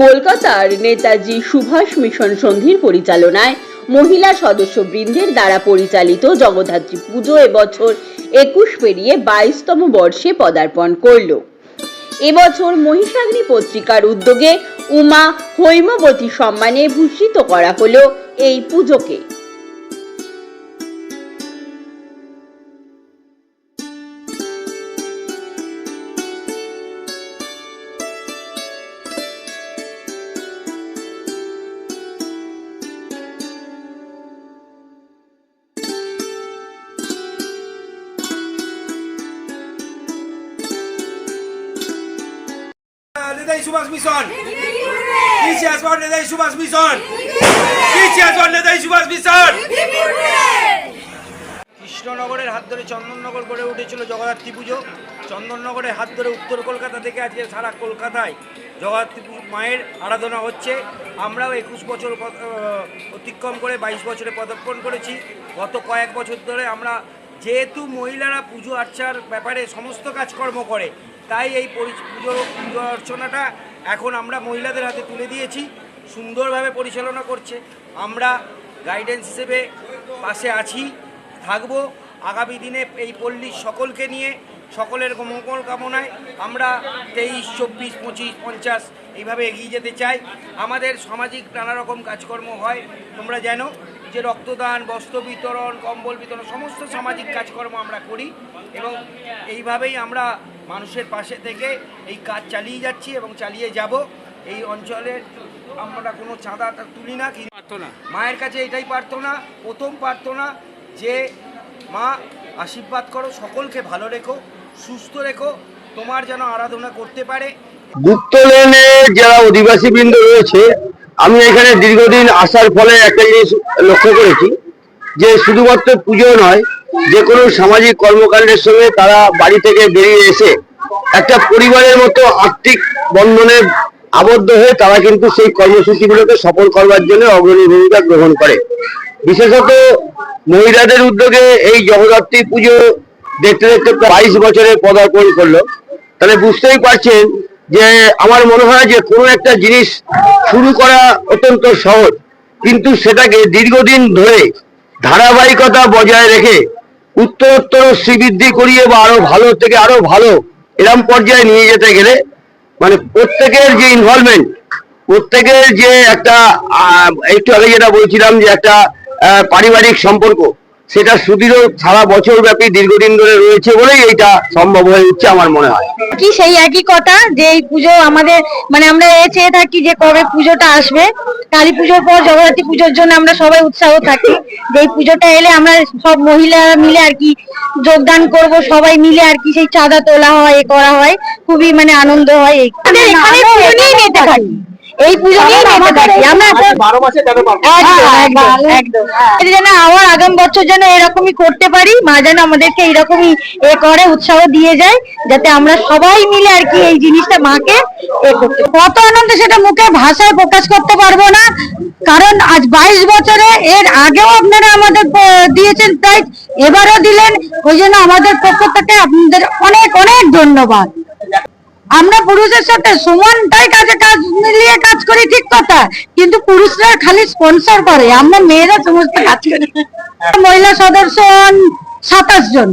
কলকাতার নেতাজি সুভাষ মিশন সন্ধির পরিচালনায় মহিলা সদস্যবৃন্দের দ্বারা পরিচালিত জগদ্ধাত্রী পুজো এবছর একুশ পেরিয়ে বাইশতম বর্ষে পদার্পণ করল। এবছর মহিষাগ্নি পত্রিকার উদ্যোগে উমা হৈমবতী সম্মানে ভূষিত করা হলো এই পুজোকে। সুভাষ মিশন। কি আসবার নেতাজি সুভাষ মিশন? কি আসবার নেতাজি সুভাষ মিশন? কৃষ্ণনগরের হাত ধরে চন্দননগর গড়ে উঠেছিল জগদ্ধাত্রী পুজো। চন্দননগরের হাত ধরে উত্তর কলকাতা থেকে আজকে সারা কলকাতায় জগদ্ধাত্রী মায়ের আরাধনা হচ্ছে। আমরাও একুশ বছর অতিক্রম করে বাইশ বছরে পদার্পণ করেছি। গত কয়েক বছর ধরে আমরা যেহেতু মহিলারা পুজো আর্চার ব্যাপারে সমস্ত কাজকর্ম করে তাই এই পুজো পুজো অর্চনাটা এখন আমরা মহিলাদের হাতে তুলে দিয়েছি, সুন্দরভাবে পরিচালনা করছে। আমরা গাইডেন্স হিসেবে পাশে আছি, থাকব। আগামী দিনে এই পল্লীর সকলকে নিয়ে সকলের মঙ্গল কামনায় আমরা তেইশ চব্বিশ পঁচিশ পঞ্চাশ এইভাবে এগিয়ে যেতে চাই। আমাদের সামাজিক নানা রকম কাজকর্ম হয়। তোমরা জানো যে রক্তদান বস্ত্র বিতরণ কম্বল বিতরণ সমস্ত সামাজিক কাজকর্ম আমরা করি এবং এইভাবেই আমরা মানুষের পাশে থেকে এই কাজ চালিয়ে যাচ্ছি এবং চালিয়ে যাব। এই অঞ্চলের আমরা কোনো চাঁদা তুলি না কিন্তু মায়ের কাছে এটাই প্রার্থনা প্রথম প্রার্থনা যে মা, আশীর্বাদ করো, সকলকে ভালো রেখো, সুস্থ রেখো, তোমার যেন আরাধনা করতে পারে। গুপ্ত লেনে যারা অধিবাসী বৃন্দ রয়েছে, আমি এখানে দীর্ঘদিন আসার ফলে একটা জিনিস লক্ষ্য করেছি, যে শুধুমাত্র পুজো নয়, যে কোনো সামাজিক কর্মকাণ্ডের সঙ্গে তারা বাড়ি থেকে বেরিয়ে এসে একটা পরিবারের মতো আর্থিক বন্ধনে আবদ্ধ হয়ে তারা কিন্তু সেই কর্মসূচিগুলোকে সফল করবার জন্য অগ্রণী ভূমিকা গ্রহণ করে। বিশেষত মহিলাদের উদ্যোগে এই জগদ্ধাত্রী পুজো দেখতে দেখতে বাইশ বছরে পদার্পণ করল। তাহলে বুঝতেই পারছেন যে আমার মনে হয় যে কোনো একটা জিনিস শুরু করা অত্যন্ত সহজ। কিন্তু সেটাকে দীর্ঘদিন ধরে ধারাবাহিকতা বজায় রেখে উত্তরোত্তর শ্রীবৃদ্ধি করিয়ে বা আরও ভালো থেকে আরও ভালো এরম পর্যায়ে নিয়ে যেতে গেলে মানে প্রত্যেকের যে ইনভলভমেন্ট প্রত্যেকের যে একটা একটু আগে যেটা বলছিলাম যে একটা পারিবারিক সম্পর্ক সেটা সুদৃঢ় সারা বছর ব্যাপী দীর্ঘদিন ধরে রয়েছে বলেই এইটা সম্ভব হয়ে উঠছে আমার মনে হয়। কি সেই একই কথা যে এই পুজো আমাদের মানে আমরা এ চেয়ে থাকি যে কবে পুজোটা আসবে। কালী পুজোর পর জগদ্ধাত্রী পুজোর জন্য আমরা সবাই উৎসাহ থাকি যে এই পুজোটা এলে আমরা সব মহিলা মিলে আর কি যোগদান করব সবাই মিলে আর কি সেই চাঁদা তোলা হয় এ করা হয়। খুবই মানে আনন্দ হয় এই আমাদের এখানে পুজো নিয়েই মেতে থাকি। এই পুজো নিয়েই মেতে থাকি। আমরা একদম যেন আবার আগাম বছর যেন এরকমই করতে পারি মা যেন আমাদেরকে এরকমই এ করে উৎসাহ দিয়ে যায় যাতে আমরা সবাই মিলে আর কি এই জিনিসটা মাকে এ করতে কত আনন্দ সেটা মুখে ভাষায় প্রকাশ করতে পারব না। কারণ আজ বাইশ বছরে এর আগেও আপনারা আমাদের দিয়েছেন তাই এবারও দিলেন। ওই জন্য আমাদের পক্ষ থেকে আপনাদের অনেক অনেক ধন্যবাদ। আমরা পুরুষের সাথে সমানটাই কাজে কাজ মিলিয়ে কাজ করি, ঠিক কথা। কিন্তু পুরুষরা খালি স্পন্সর করে। আমরা মেয়েরা সমস্ত কাজ করি। মহিলা সদস্য সাতাশ জন।